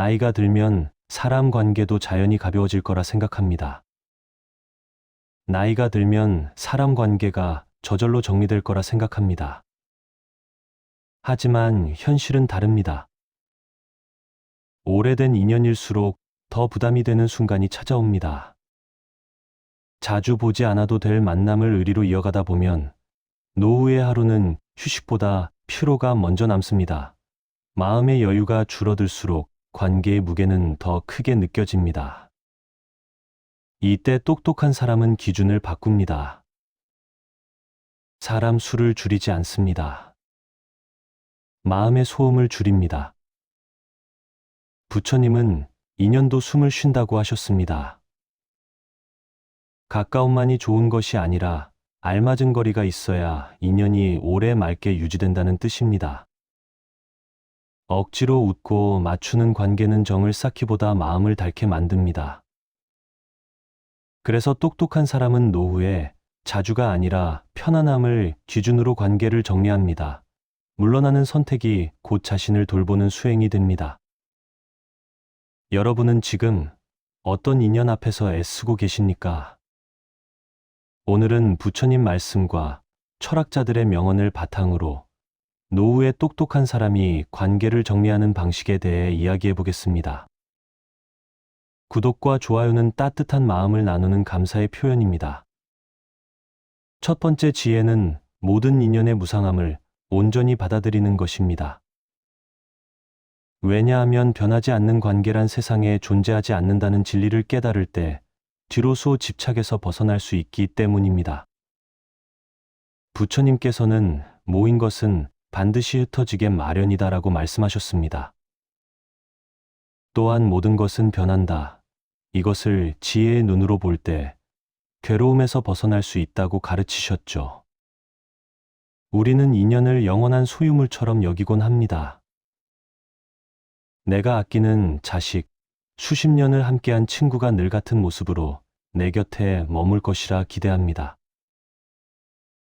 나이가 들면 사람 관계도 자연히 가벼워질 거라 생각합니다. 나이가 들면 사람 관계가 저절로 정리될 거라 생각합니다. 하지만 현실은 다릅니다. 오래된 인연일수록 더 부담이 되는 순간이 찾아옵니다. 자주 보지 않아도 될 만남을 의리로 이어가다 보면 노후의 하루는 휴식보다 피로가 먼저 남습니다. 마음의 여유가 줄어들수록 관계의 무게는 더 크게 느껴집니다. 이때 똑똑한 사람은 기준을 바꿉니다. 사람 수를 줄이지 않습니다. 마음의 소음을 줄입니다. 부처님은 인연도 숨을 쉰다고 하셨습니다. 가까움만이 좋은 것이 아니라 알맞은 거리가 있어야 인연이 오래 맑게 유지된다는 뜻입니다. 억지로 웃고 맞추는 관계는 정을 쌓기보다 마음을 닳게 만듭니다. 그래서 똑똑한 사람은 노후에 자주가 아니라 편안함을 기준으로 관계를 정리합니다. 물러나는 선택이 곧 자신을 돌보는 수행이 됩니다. 여러분은 지금 어떤 인연 앞에서 애쓰고 계십니까? 오늘은 부처님 말씀과 철학자들의 명언을 바탕으로 노후에 똑똑한 사람이 관계를 정리하는 방식에 대해 이야기해 보겠습니다. 구독과 좋아요는 따뜻한 마음을 나누는 감사의 표현입니다. 첫 번째 지혜는 모든 인연의 무상함을 온전히 받아들이는 것입니다. 왜냐하면 변하지 않는 관계란 세상에 존재하지 않는다는 진리를 깨달을 때 뒤로소 집착에서 벗어날 수 있기 때문입니다. 부처님께서는 모인 것은 반드시 흩어지게 마련이다라고 말씀하셨습니다. 또한 모든 것은 변한다. 이것을 지혜의 눈으로 볼 때 괴로움에서 벗어날 수 있다고 가르치셨죠. 우리는 인연을 영원한 소유물처럼 여기곤 합니다. 내가 아끼는 자식, 수십 년을 함께한 친구가 늘 같은 모습으로 내 곁에 머물 것이라 기대합니다.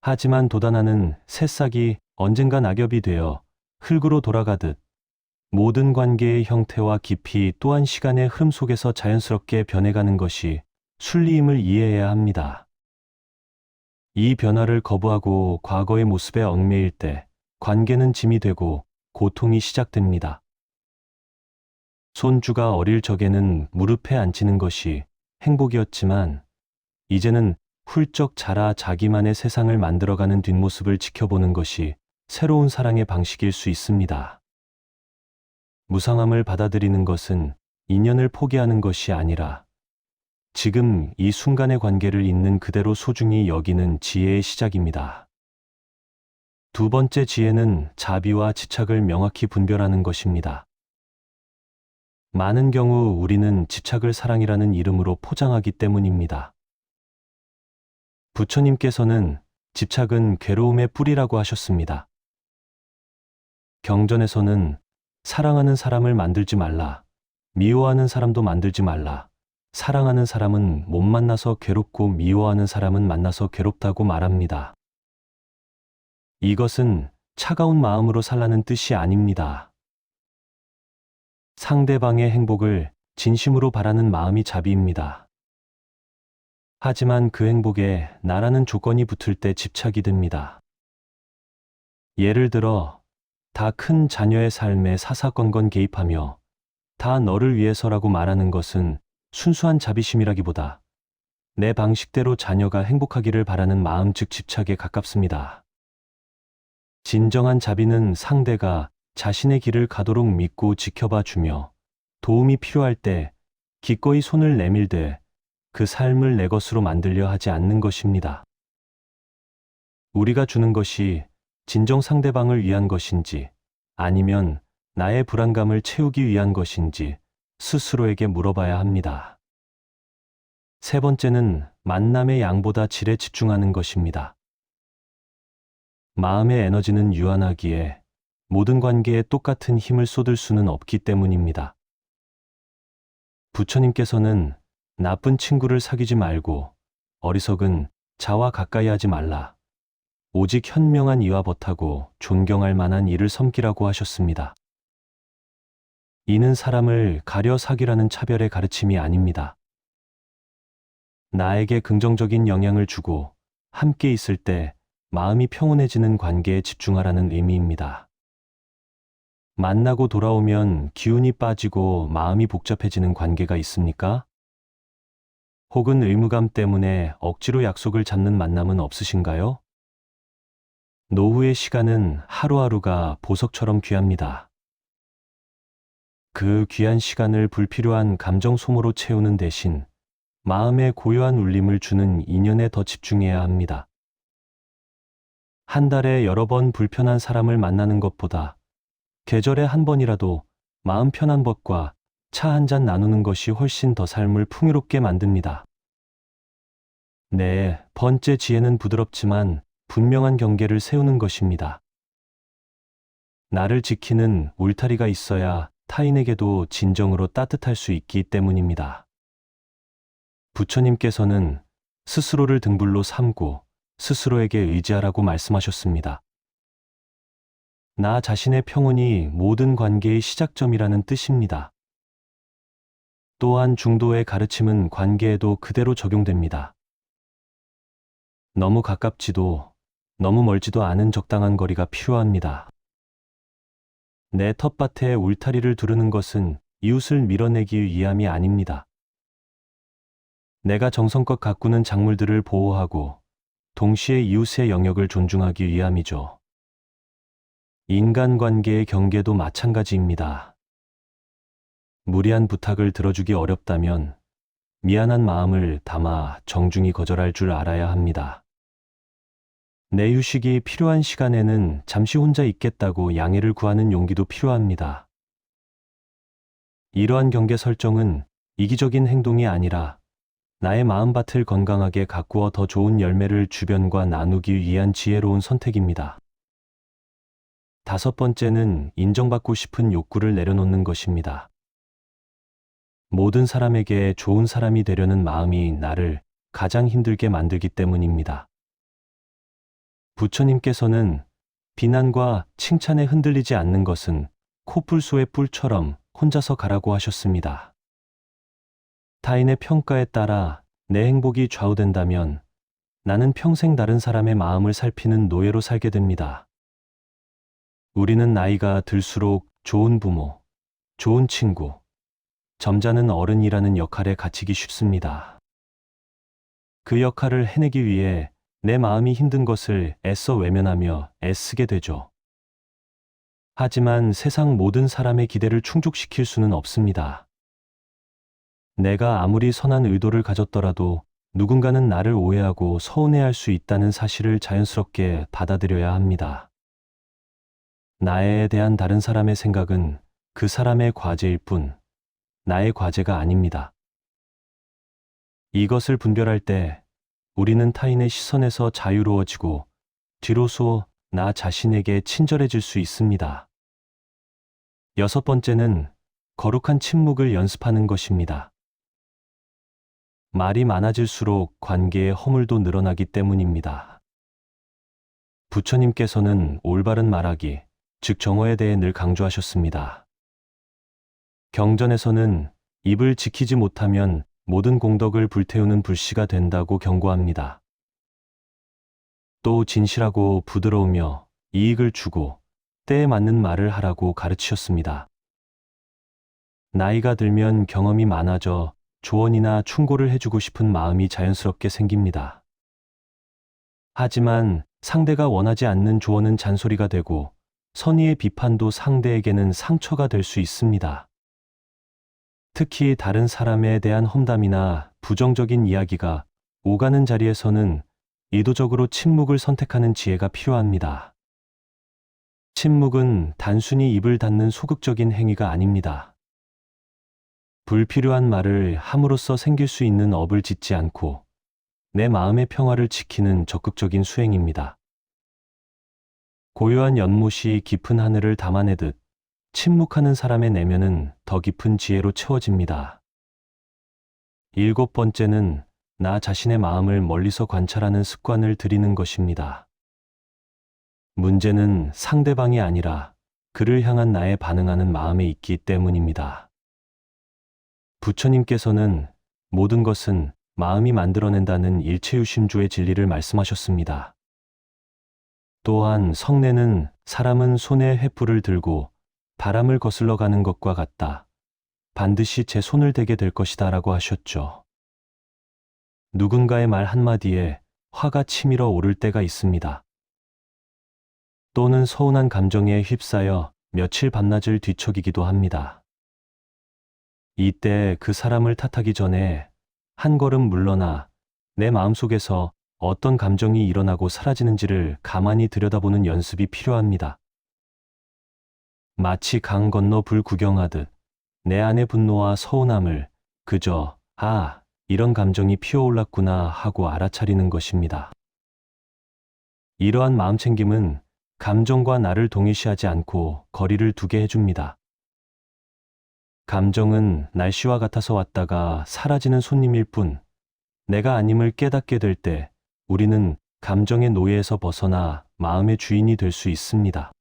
하지만 도단하는 새싹이 언젠가 낙엽이 되어 흙으로 돌아가듯 모든 관계의 형태와 깊이 또한 시간의 흐름 속에서 자연스럽게 변해가는 것이 순리임을 이해해야 합니다. 이 변화를 거부하고 과거의 모습에 얽매일 때 관계는 짐이 되고 고통이 시작됩니다. 손주가 어릴 적에는 무릎에 앉히는 것이 행복이었지만 이제는 훌쩍 자라 자기만의 세상을 만들어가는 뒷모습을 지켜보는 것이 새로운 사랑의 방식일 수 있습니다. 무상함을 받아들이는 것은 인연을 포기하는 것이 아니라 지금 이 순간의 관계를 있는 그대로 소중히 여기는 지혜의 시작입니다. 두 번째 지혜는 자비와 집착을 명확히 분별하는 것입니다. 많은 경우 우리는 집착을 사랑이라는 이름으로 포장하기 때문입니다. 부처님께서는 집착은 괴로움의 뿌리라고 하셨습니다. 경전에서는 사랑하는 사람을 만들지 말라, 미워하는 사람도 만들지 말라, 사랑하는 사람은 못 만나서 괴롭고 미워하는 사람은 만나서 괴롭다고 말합니다. 이것은 차가운 마음으로 살라는 뜻이 아닙니다. 상대방의 행복을 진심으로 바라는 마음이 자비입니다. 하지만 그 행복에 나라는 조건이 붙을 때 집착이 됩니다. 예를 들어, 다 큰 자녀의 삶에 사사건건 개입하며 다 너를 위해서라고 말하는 것은 순수한 자비심이라기보다 내 방식대로 자녀가 행복하기를 바라는 마음 즉 집착에 가깝습니다. 진정한 자비는 상대가 자신의 길을 가도록 믿고 지켜봐 주며 도움이 필요할 때 기꺼이 손을 내밀되 그 삶을 내 것으로 만들려 하지 않는 것입니다. 우리가 주는 것이 진정 상대방을 위한 것인지 아니면 나의 불안감을 채우기 위한 것인지 스스로에게 물어봐야 합니다. 세 번째는 만남의 양보다 질에 집중하는 것입니다. 마음의 에너지는 유한하기에 모든 관계에 똑같은 힘을 쏟을 수는 없기 때문입니다. 부처님께서는 나쁜 친구를 사귀지 말고 어리석은 자와 가까이 하지 말라. 오직 현명한 이와 벗하고 존경할 만한 이를 섬기라고 하셨습니다. 이는 사람을 가려 사귀라는 차별의 가르침이 아닙니다. 나에게 긍정적인 영향을 주고 함께 있을 때 마음이 평온해지는 관계에 집중하라는 의미입니다. 만나고 돌아오면 기운이 빠지고 마음이 복잡해지는 관계가 있습니까? 혹은 의무감 때문에 억지로 약속을 잡는 만남은 없으신가요? 노후의 시간은 하루하루가 보석처럼 귀합니다. 그 귀한 시간을 불필요한 감정 소모로 채우는 대신 마음에 고요한 울림을 주는 인연에 더 집중해야 합니다. 한 달에 여러 번 불편한 사람을 만나는 것보다 계절에 한 번이라도 마음 편한 법과 차 한 잔 나누는 것이 훨씬 더 삶을 풍요롭게 만듭니다. 네, 번째 지혜는 부드럽지만 분명한 경계를 세우는 것입니다. 나를 지키는 울타리가 있어야 타인에게도 진정으로 따뜻할 수 있기 때문입니다. 부처님께서는 스스로를 등불로 삼고 스스로에게 의지하라고 말씀하셨습니다. 나 자신의 평온이 모든 관계의 시작점이라는 뜻입니다. 또한 중도의 가르침은 관계에도 그대로 적용됩니다. 너무 가깝지도 너무 멀지도 않은 적당한 거리가 필요합니다. 내 텃밭에 울타리를 두르는 것은 이웃을 밀어내기 위함이 아닙니다. 내가 정성껏 가꾸는 작물들을 보호하고 동시에 이웃의 영역을 존중하기 위함이죠. 인간관계의 경계도 마찬가지입니다. 무리한 부탁을 들어주기 어렵다면 미안한 마음을 담아 정중히 거절할 줄 알아야 합니다. 내 휴식이 필요한 시간에는 잠시 혼자 있겠다고 양해를 구하는 용기도 필요합니다. 이러한 경계 설정은 이기적인 행동이 아니라 나의 마음밭을 건강하게 가꾸어 더 좋은 열매를 주변과 나누기 위한 지혜로운 선택입니다. 다섯 번째는 인정받고 싶은 욕구를 내려놓는 것입니다. 모든 사람에게 좋은 사람이 되려는 마음이 나를 가장 힘들게 만들기 때문입니다. 부처님께서는 비난과 칭찬에 흔들리지 않는 것은 코뿔소의 뿔처럼 혼자서 가라고 하셨습니다. 타인의 평가에 따라 내 행복이 좌우된다면 나는 평생 다른 사람의 마음을 살피는 노예로 살게 됩니다. 우리는 나이가 들수록 좋은 부모, 좋은 친구, 점잖은 어른이라는 역할에 갇히기 쉽습니다. 그 역할을 해내기 위해 내 마음이 힘든 것을 애써 외면하며 애쓰게 되죠. 하지만 세상 모든 사람의 기대를 충족시킬 수는 없습니다. 내가 아무리 선한 의도를 가졌더라도 누군가는 나를 오해하고 서운해할 수 있다는 사실을 자연스럽게 받아들여야 합니다. 나에 대한 다른 사람의 생각은 그 사람의 과제일 뿐, 나의 과제가 아닙니다. 이것을 분별할 때 우리는 타인의 시선에서 자유로워지고 뒤로소 나 자신에게 친절해질 수 있습니다. 여섯 번째는 거룩한 침묵을 연습하는 것입니다. 말이 많아질수록 관계의 허물도 늘어나기 때문입니다. 부처님께서는 올바른 말하기, 즉 정어에 대해 늘 강조하셨습니다. 경전에서는 입을 지키지 못하면 모든 공덕을 불태우는 불씨가 된다고 경고합니다. 또 진실하고 부드러우며 이익을 주고 때에 맞는 말을 하라고 가르치셨습니다. 나이가 들면 경험이 많아져 조언이나 충고를 해주고 싶은 마음이 자연스럽게 생깁니다. 하지만 상대가 원하지 않는 조언은 잔소리가 되고 선의의 비판도 상대에게는 상처가 될 수 있습니다. 특히 다른 사람에 대한 험담이나 부정적인 이야기가 오가는 자리에서는 의도적으로 침묵을 선택하는 지혜가 필요합니다. 침묵은 단순히 입을 닫는 소극적인 행위가 아닙니다. 불필요한 말을 함으로써 생길 수 있는 업을 짓지 않고 내 마음의 평화를 지키는 적극적인 수행입니다. 고요한 연못이 깊은 하늘을 담아내듯 침묵하는 사람의 내면은 더 깊은 지혜로 채워집니다. 일곱 번째는 나 자신의 마음을 멀리서 관찰하는 습관을 들이는 것입니다. 문제는 상대방이 아니라 그를 향한 나의 반응하는 마음에 있기 때문입니다. 부처님께서는 모든 것은 마음이 만들어낸다는 일체유심조의 진리를 말씀하셨습니다. 또한 성례는 사람은 손에 횃불을 들고 바람을 거슬러 가는 것과 같다. 반드시 제 손을 대게 될 것이다 라고 하셨죠. 누군가의 말 한마디에 화가 치밀어 오를 때가 있습니다. 또는 서운한 감정에 휩싸여 며칠 밤낮을 뒤척이기도 합니다. 이때 그 사람을 탓하기 전에 한 걸음 물러나 내 마음속에서 어떤 감정이 일어나고 사라지는지를 가만히 들여다보는 연습이 필요합니다. 마치 강 건너 불 구경하듯 내 안의 분노와 서운함을 그저 아, 이런 감정이 피어올랐구나 하고 알아차리는 것입니다. 이러한 마음 챙김은 감정과 나를 동일시하지 않고 거리를 두게 해줍니다. 감정은 날씨와 같아서 왔다가 사라지는 손님일 뿐, 내가 아님을 깨닫게 될 때 우리는 감정의 노예에서 벗어나 마음의 주인이 될 수 있습니다.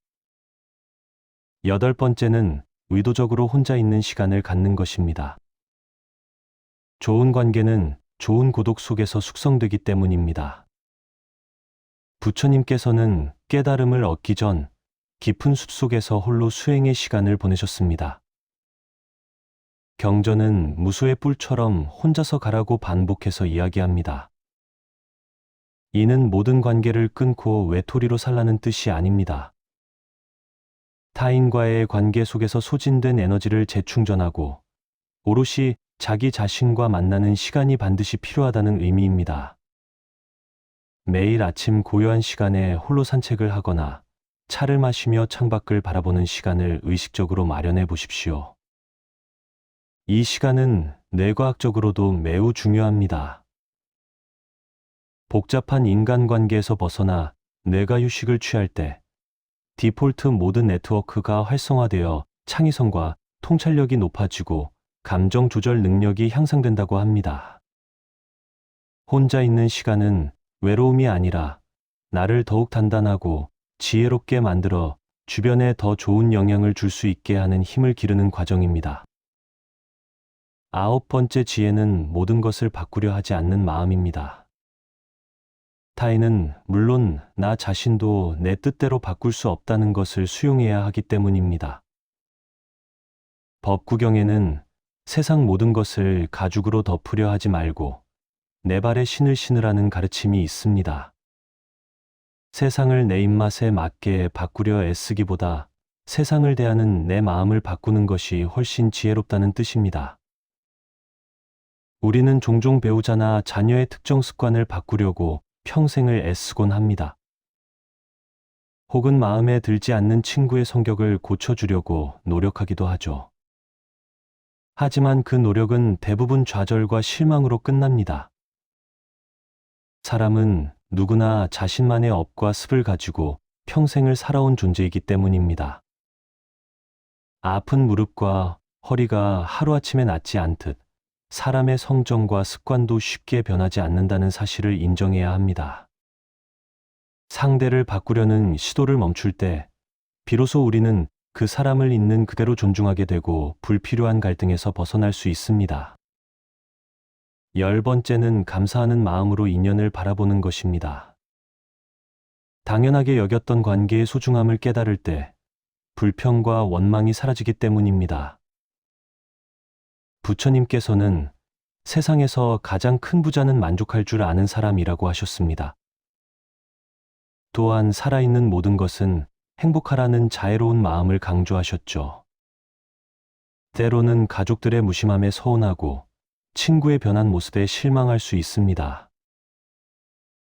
여덟 번째는 의도적으로 혼자 있는 시간을 갖는 것입니다. 좋은 관계는 좋은 고독 속에서 숙성되기 때문입니다. 부처님께서는 깨달음을 얻기 전 깊은 숲속에서 홀로 수행의 시간을 보내셨습니다. 경전은 무소의 뿔처럼 혼자서 가라고 반복해서 이야기합니다. 이는 모든 관계를 끊고 외톨이로 살라는 뜻이 아닙니다. 타인과의 관계 속에서 소진된 에너지를 재충전하고 오롯이 자기 자신과 만나는 시간이 반드시 필요하다는 의미입니다. 매일 아침 고요한 시간에 홀로 산책을 하거나 차를 마시며 창밖을 바라보는 시간을 의식적으로 마련해 보십시오. 이 시간은 뇌과학적으로도 매우 중요합니다. 복잡한 인간관계에서 벗어나 뇌가 휴식을 취할 때 디폴트 모든 네트워크가 활성화되어 창의성과 통찰력이 높아지고 감정 조절 능력이 향상된다고 합니다. 혼자 있는 시간은 외로움이 아니라 나를 더욱 단단하고 지혜롭게 만들어 주변에 더 좋은 영향을 줄 수 있게 하는 힘을 기르는 과정입니다. 아홉 번째 지혜는 모든 것을 바꾸려 하지 않는 마음입니다. 타인은 물론 나 자신도 내 뜻대로 바꿀 수 없다는 것을 수용해야 하기 때문입니다. 법구경에는 세상 모든 것을 가죽으로 덮으려 하지 말고 내 발에 신을 신으라는 가르침이 있습니다. 세상을 내 입맛에 맞게 바꾸려 애쓰기보다 세상을 대하는 내 마음을 바꾸는 것이 훨씬 지혜롭다는 뜻입니다. 우리는 종종 배우자나 자녀의 특정 습관을 바꾸려고 평생을 애쓰곤 합니다. 혹은 마음에 들지 않는 친구의 성격을 고쳐주려고 노력하기도 하죠. 하지만 그 노력은 대부분 좌절과 실망으로 끝납니다. 사람은 누구나 자신만의 업과 습을 가지고 평생을 살아온 존재이기 때문입니다. 아픈 무릎과 허리가 하루아침에 낫지 않듯 사람의 성정과 습관도 쉽게 변하지 않는다는 사실을 인정해야 합니다. 상대를 바꾸려는 시도를 멈출 때 비로소 우리는 그 사람을 있는 그대로 존중하게 되고 불필요한 갈등에서 벗어날 수 있습니다. 열 번째는 감사하는 마음으로 인연을 바라보는 것입니다. 당연하게 여겼던 관계의 소중함을 깨달을 때 불평과 원망이 사라지기 때문입니다. 부처님께서는 세상에서 가장 큰 부자는 만족할 줄 아는 사람이라고 하셨습니다. 또한 살아있는 모든 것은 행복하라는 자애로운 마음을 강조하셨죠. 때로는 가족들의 무심함에 서운하고 친구의 변한 모습에 실망할 수 있습니다.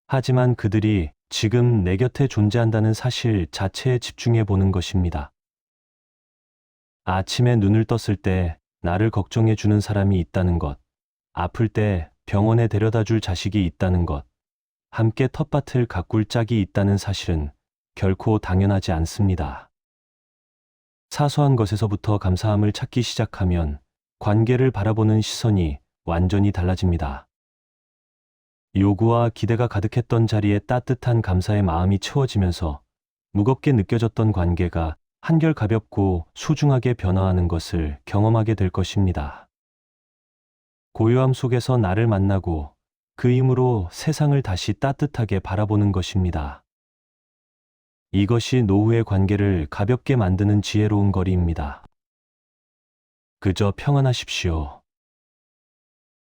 하지만 그들이 지금 내 곁에 존재한다는 사실 자체에 집중해 보는 것입니다. 아침에 눈을 떴을 때 나를 걱정해 주는 사람이 있다는 것, 아플 때 병원에 데려다 줄 자식이 있다는 것, 함께 텃밭을 가꿀 짝이 있다는 사실은 결코 당연하지 않습니다. 사소한 것에서부터 감사함을 찾기 시작하면 관계를 바라보는 시선이 완전히 달라집니다. 요구와 기대가 가득했던 자리에 따뜻한 감사의 마음이 채워지면서 무겁게 느껴졌던 관계가 한결 가볍고 소중하게 변화하는 것을 경험하게 될 것입니다. 고요함 속에서 나를 만나고 그 힘으로 세상을 다시 따뜻하게 바라보는 것입니다. 이것이 노후의 관계를 가볍게 만드는 지혜로운 거리입니다. 그저 평안하십시오.